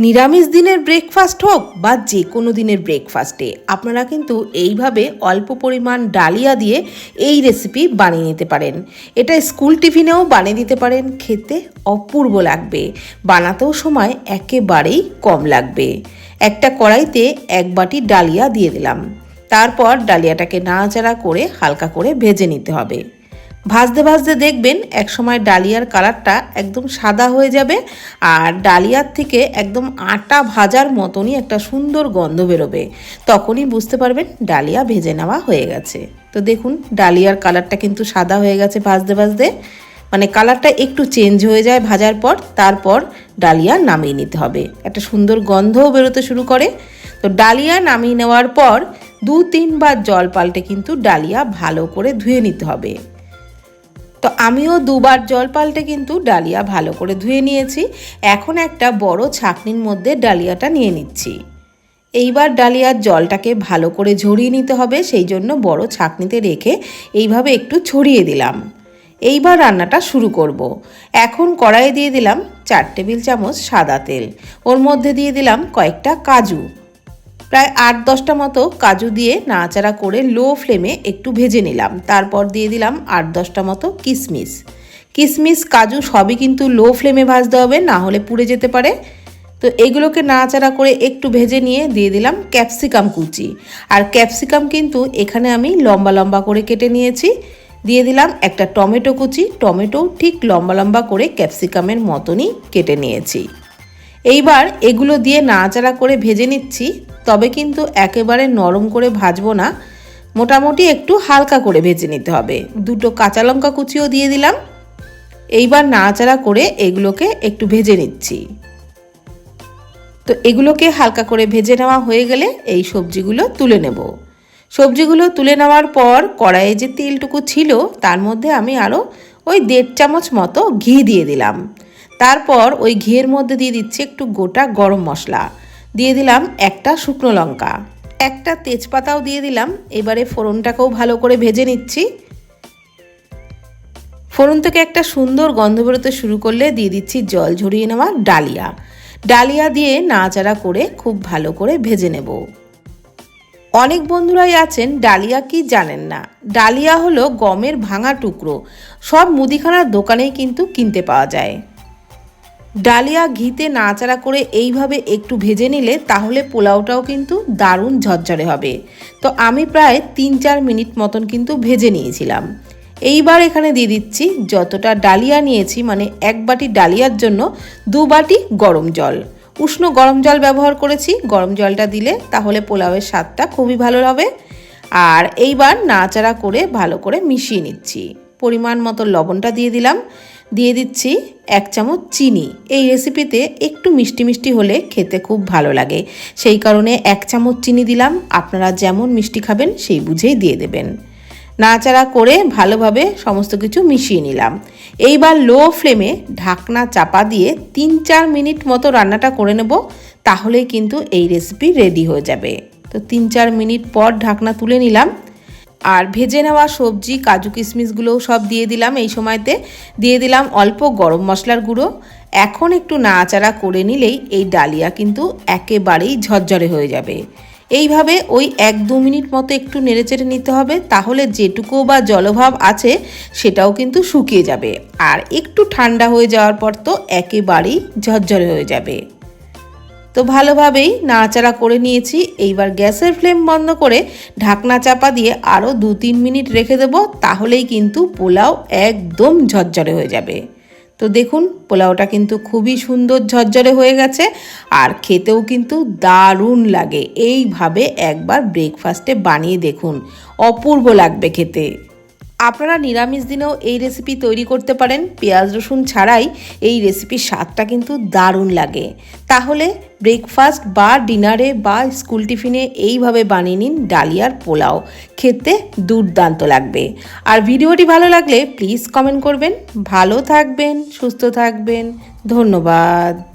নিরামিষ দিনের ব্রেকফাস্ট হোক বা যে কোনো দিনের ব্রেকফাস্টে আপনারা কিন্তু এইভাবে অল্প পরিমাণ ডালিয়া দিয়ে এই রেসিপি বানিয়ে নিতে পারেন। এটা স্কুল টিফিনেও বানিয়ে দিতে পারেন, খেতে অপূর্ব লাগবে। বানাতেও সময় একেবারেই কম লাগবে। একটা কড়াইতে এক বাটি ডালিয়া দিয়ে দিলাম। তারপর ডালিয়াটাকে নাড়াচাড়া করে হালকা করে ভেজে নিতে হবে। ভাজতে ভাজতে দেখবেন একসময় ডালিয়ার কালারটা একদম সাদা হয়ে যাবে আর ডালিয়ার থেকে একদম আটা ভাজার মতনই একটা সুন্দর গন্ধ বেরোবে। তখনই বুঝতে পারবেন ডালিয়া ভেজে নেওয়া হয়ে গেছে। তো দেখুন, ডালিয়ার কালারটা কিন্তু সাদা হয়ে গেছে ভাজতে ভাজতে। মানে কালারটা একটু চেঞ্জ হয়ে যায় ভাজার পর, তারপর ডালিয়া নামিয়ে নিতে হবে। একটা সুন্দর গন্ধও বেরোতে শুরু করে। তো ডালিয়া নামিয়ে নেওয়ার পর দু তিনবার জল পাল্টে কিন্তু ডালিয়া ভালো করে ধুয়ে নিতে হবে। তো আমিও দুবার জল পাল্টে কিন্তু ডালিয়া ভালো করে ধুয়ে নিয়েছি। এখন একটা বড় ছাকনির মধ্যে ডালিয়াটা নিয়ে নিচ্ছি। এইবার ডালিয়ার জলটাকে ভালো করে ঝরিয়ে নিতে হবে, সেই জন্য বড় ছাকনিতে রেখে এইভাবে একটু ছড়িয়ে দিলাম। এইবার রান্নাটা শুরু করব। এখন কড়াইয়ে দিয়ে দিলাম চার টেবিল চামচ সাদা তেল। ওর মধ্যে দিয়ে দিলাম কয়েকটা কাজু। প্রায় আট দশটা মতো কাজু দিয়ে নাড়াচাড়া করে লো ফ্লেমে একটু ভেজে নিলাম। তারপর দিয়ে দিলাম আট দশটা মতো কিশমিশ কিশমিশ কাজু সবই কিন্তু লো ফ্লেমে ভাজতে হবে, না হলে পুড়ে যেতে পারে। তো এগুলোকে নাড়াচাড়া করে একটু ভেজে নিয়ে দিয়ে দিলাম ক্যাপসিকাম কুচি। আর ক্যাপসিকাম কিন্তু এখানে আমি লম্বা লম্বা করে কেটে নিয়েছি। দিয়ে দিলাম একটা টমেটো কুচি। টমেটো ঠিক লম্বা লম্বা করে ক্যাপসিকামের মতনই কেটে নিয়েছি। এইবার এগুলো দিয়ে নাড়াচাড়া করে ভেজে নিচ্ছি, তবে কিন্তু একেবারে নরম করে ভাজবো না। মোটামুটি একটু হালকা করে ভেজে নিতে হবে। দুটো কাঁচা লঙ্কা কুচিও দিয়ে দিলাম। এইবার নাড়াচাড়া করে এগুলোকে একটু ভেজে নিচ্ছি। তো এগুলোকে হালকা করে ভেজে নেওয়া হয়ে গেলে এই সবজিগুলো তুলে নেব। সবজিগুলো তুলে নেওয়ার পর কড়াইয়ে যে তেলটুকু ছিল, তার মধ্যে আমি আরও ওই দেড় চামচ মতো ঘি দিয়ে দিলাম। তারপর ওই ঘিয়ের মধ্যে দিয়ে দিচ্ছি একটু গোটা গরম মশলা। দিয়ে দিলাম একটা শুকনো লঙ্কা। একটা তেজপাতাও দিয়ে দিলাম। এবারে ফোড়নটাকেও ভালো করে ভেজে নিচ্ছি। ফোড়ন থেকে একটা সুন্দর গন্ধ বেরোতে শুরু করলে দিয়ে দিচ্ছি জল, ঝরিয়ে নেওয়া ডালিয়া। ডালিয়া দিয়ে নাড়াচাড়া করে খুব ভালো করে ভেজে নেব। অনেক বন্ধুরাই আছেন, ডালিয়া কি জানেন না? ডালিয়া হলো গমের ভাঙা টুকরো। সব মুদিখানার দোকানেই কিন্তু কিনতে পাওয়া যায়। ডালিয়া ঘিতে নাড়াচাড়া করে এইভাবে একটু ভেজে নিলে তাহলে পোলাওটাও কিন্তু দারুণ ঝরঝরে হবে। তো আমি প্রায় তিন চার মিনিট মতন কিন্তু ভেজে নিয়েছিলাম। এইবার এখানে দিয়ে দিচ্ছি যতটা ডালিয়া নিয়েছি মানে এক বাটি ডালিয়ার জন্য দু বাটি গরম জল। উষ্ণ গরম জল ব্যবহার করেছি, গরম জলটা দিলে তাহলে পোলাওয়ের স্বাদটা খুবই ভালো হবে। আর এইবার নাড়াচাড়া করে ভালো করে মিশিয়ে নিচ্ছি। পরিমাণ মতো লবণটা দিয়ে দিলাম। দিয়ে দিচ্ছি এক চামচ চিনি। এই রেসিপিতে একটু মিষ্টি মিষ্টি হলে খেতে খুব ভালো লাগে। সেই কারণে এক চামচ চিনি দিলাম। আপনারা যেমন মিষ্টি খাবেন সেই বুঝেই দিয়ে দেবেন। নাড়াচাড়া করে ভালোভাবে সমস্ত কিছু মিশিয়ে নিলাম। এইবার লো ফ্লেমে ঢাকনা চাপা দিয়ে তিন চার মিনিট মতো রান্নাটা করে নেব। তাহলেই কিন্তু এই রেসিপি রেডি হয়ে যাবে। তো তিন চার মিনিট পর ঢাকনা তুলে নিলাম। আর ভেজে নেওয়া সবজি, কাজু কিশমিশগুলোও সব দিয়ে দিলাম এই সময়তে। দিয়ে দিলাম অল্প গরম মশলার গুঁড়ো। এখন একটু নাড়াচাড়া করে নিলেই এই ডালিয়া কিন্তু একেবারেই ঝরঝরে হয়ে যাবে। এইভাবে ওই এক দু মিনিট মতো একটু নেড়েচেড়ে নিতে হবে, তাহলে যেটুকু বা জলভাব আছে সেটাও কিন্তু শুকিয়ে যাবে। আর একটু ঠান্ডা হয়ে যাওয়ার পর তো একেবারেই ঝরঝরে হয়ে যাবে। তো ভালোভাবেই নাড়াচাড়া করে নিয়েছি। এইবার গ্যাসের ফ্লেম বন্ধ করে ঢাকনা চাপা দিয়ে আরও দু তিন মিনিট রেখে দেবো, তাহলেই কিন্তু পোলাও একদম ঝরঝরে হয়ে যাবে। তো দেখুন, পোলাওটা কিন্তু খুবই সুন্দর ঝরঝরে হয়ে গেছে, আর খেতেও কিন্তু দারুণ লাগে। এইভাবে একবার ব্রেকফাস্টে বানিয়ে দেখুন, অপূর্ব লাগবে খেতে। আপনারা নিরামিষ দিনেও এই রেসিপি তৈরি করতে পারেন। পেঁয়াজ, রসুন ছাড়াই এই রেসিপির স্বাদটা কিন্তু দারুণ লাগে। তাহলে ব্রেকফাস্ট বা ডিনারে বা স্কুল টিফিনে এইভাবে বানিয়ে নিন ডালিয়ার পোলাও। খেতে দুর্দান্ত লাগবে। আর ভিডিওটি ভালো লাগলে প্লিজ কমেন্ট করবেন। ভালো থাকবেন, সুস্থ থাকবেন। ধন্যবাদ।